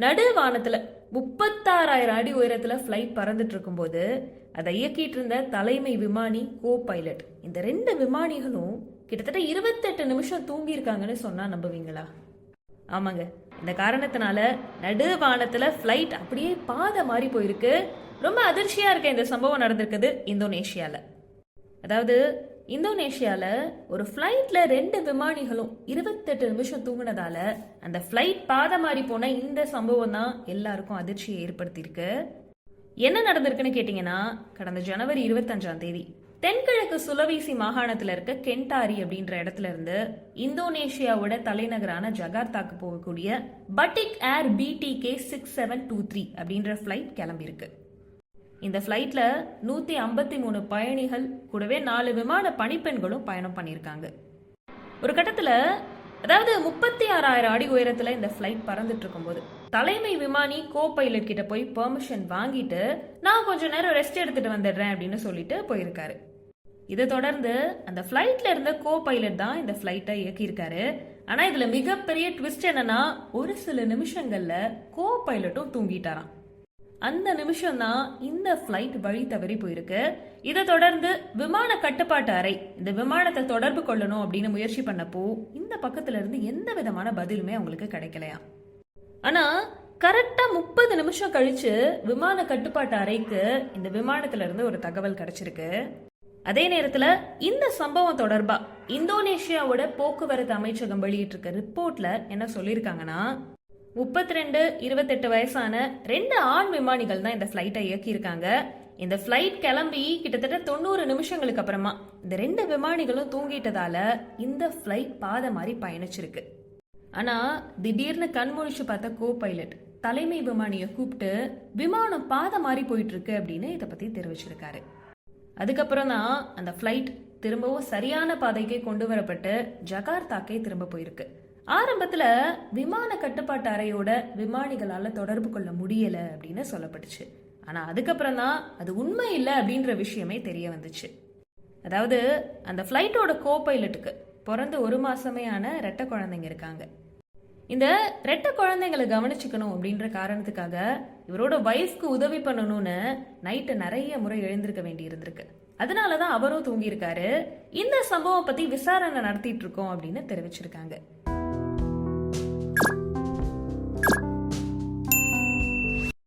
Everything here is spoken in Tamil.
நடுவானத்தில் முப்பத்தாறாயிரம் அடி உயரத்தில் ஃப்ளைட் பறந்துட்டு இருக்கும்போது அதை இயக்கிட்டு இருந்த தலைமை விமானி கோ பைலட் இந்த ரெண்டு விமானிகளும் கிட்டத்தட்ட இருபத்தெட்டு நிமிஷம் தூங்கியிருக்காங்கன்னு சொன்னால் சொன்னா நம்புவீங்களா? ஆமாங்க. இந்த காரணத்தினால நடுவானத்தில் ஃப்ளைட் அப்படியே பாதை மாறி போயிருக்கு. ரொம்ப அதிர்ச்சியா இருக்க இந்த சம்பவம் நடந்திருக்குது இந்தோனேஷியால. அதாவது இந்தோனேஷியாவில் ஒரு ஃப்ளைட்டில் ரெண்டு விமானிகளும் இருபத்தெட்டு நிமிஷம் தூங்கினதால அந்த ஃப்ளைட் பாதை மாறி போன இந்த சம்பவம் தான் எல்லாருக்கும் அதிர்ச்சியை ஏற்படுத்தியிருக்கு. என்ன நடந்திருக்குன்னு கேட்டிங்கன்னா கடந்த ஜனவரி இருபத்தஞ்சாம் தேதி தென்கிழக்கு சுலவீசி மாகாணத்தில் இருக்க கென்டாரி அப்படின்ற இடத்துல இருந்து இந்தோனேஷியாவோட தலைநகரான ஜகார்த்தாக்கு போகக்கூடிய Batik Air BTK six seven two three அப்படின்ற ஃப்ளைட் கிளம்பியிருக்கு. இந்த ஃப்ளைட்டில் நூற்றி ஐம்பத்தி மூணு பயணிகள் கூடவே நாலு விமான பணிப்பெண்களும் பயணம் பண்ணியிருக்காங்க. ஒரு கட்டத்தில் அதாவது முப்பத்தி ஆறாயிரம் அடி உயரத்தில் இந்த ஃப்ளைட் பறந்துட்டு இருக்கும்போது தலைமை விமானி கோ பைலட் கிட்ட போய் பெர்மிஷன் வாங்கிட்டு நான் கொஞ்ச நேரம் ரெஸ்ட் எடுத்துட்டு வந்துடுறேன் அப்படின்னு சொல்லிட்டு போயிருக்காரு. இதை தொடர்ந்து அந்த ஃப்ளைட்ல இருந்த கோ பைலட் தான் இந்த ஃப்ளைட்டை இயக்கியிருக்காரு. ஆனா இதுல மிகப்பெரிய ட்விஸ்ட் என்னன்னா ஒரு சில நிமிஷங்கள்ல கோ பைலட்டும் தூங்கிட்டாராம். அந்த நிமிஷம் தான் இந்த ஃப்ளைட் வழி தவறி போயிருக்கு. இதை தொடர்ந்து விமான கட்டுப்பாட்டு அறை இந்த விமானத்தை தொடர்பு கொள்ளணும் அப்படின்னு முயற்சி பண்ணப்போ இந்த பக்கத்துல இருந்து எந்த விதமான பதிலுமே அவங்களுக்கு கிடைக்கலையா? ஆனா கரெக்டா முப்பது நிமிஷம் கழிச்சு விமான கட்டுப்பாட்டு அறைக்கு இந்த விமானத்துல இருந்து ஒரு தகவல் கிடைச்சிருக்கு. அதே நேரத்துல இந்த சம்பவம் தொடர்பா இந்தோனேஷியாவோட போக்குவரத்து அமைச்சகம் வெளியிட்டிருக்க ரிப்போர்ட்ல என்ன சொல்லியிருக்காங்கன்னா முப்பத்தி ரெண்டு இருபத்தெட்டு வயசான ரெண்டு ஆண் விமானிகள் தான் இந்த ஃப்ளைட்டை இயக்கியிருக்காங்க. இந்த ஃப்ளைட் கிளம்பி கிட்டத்தட்ட தொண்ணூறு நிமிஷங்களுக்கு அப்புறமா இந்த ரெண்டு விமானிகளும் தூங்கிட்டதால இந்த ஃப்ளைட் பாதை மாதிரி பயணிச்சிருக்கு. ஆனா திடீர்னு கண்முழிச்சு பார்த்த கோ பைலட் தலைமை விமானியை கூப்பிட்டு விமானம் பாதை மாறி போயிட்டு இருக்கு அப்படின்னு இதை பத்தி தெரிவிச்சிருக்காரு. அதுக்கப்புறம் தான் அந்த ஃப்ளைட் திரும்பவும் சரியான பாதைக்கே கொண்டு வரப்பட்டு ஜகார்த்தாக்கே திரும்ப போயிருக்கு. ஆரம்பத்துல விமான கட்டுப்பாட்டு அறையோட விமானிகளால தொடர்பு கொள்ள முடியல அப்படின்னு சொல்லப்பட்டுச்சு. ஆனா அதுக்கப்புறம் தான் அது உண்மை இல்லை அப்படின்ற விஷயமே தெரிய வந்துச்சு. அதாவது அந்த ஃப்ளைட்டோட கோ பைலட்டுக்கு பிறந்து ஒரு மாசமே ஆன ரெட்ட குழந்தைங்க இருக்காங்க. இந்த ரெட்ட குழந்தைங்களை கவனிச்சுக்கணும் அப்படின்ற காரணத்துக்காக இவரோட வைஃப்க்கு உதவி பண்ணணும்னு நைட்டு நிறைய முறை எழுந்திருக்க வேண்டி இருந்திருக்கு. அதனால தான் அவரும் தூங்கியிருக்காரு. இந்த சம்பவம் பத்தி விசாரணை நடத்திட்டு இருக்கோம் அப்படின்னு தெரிவிச்சிருக்காங்க.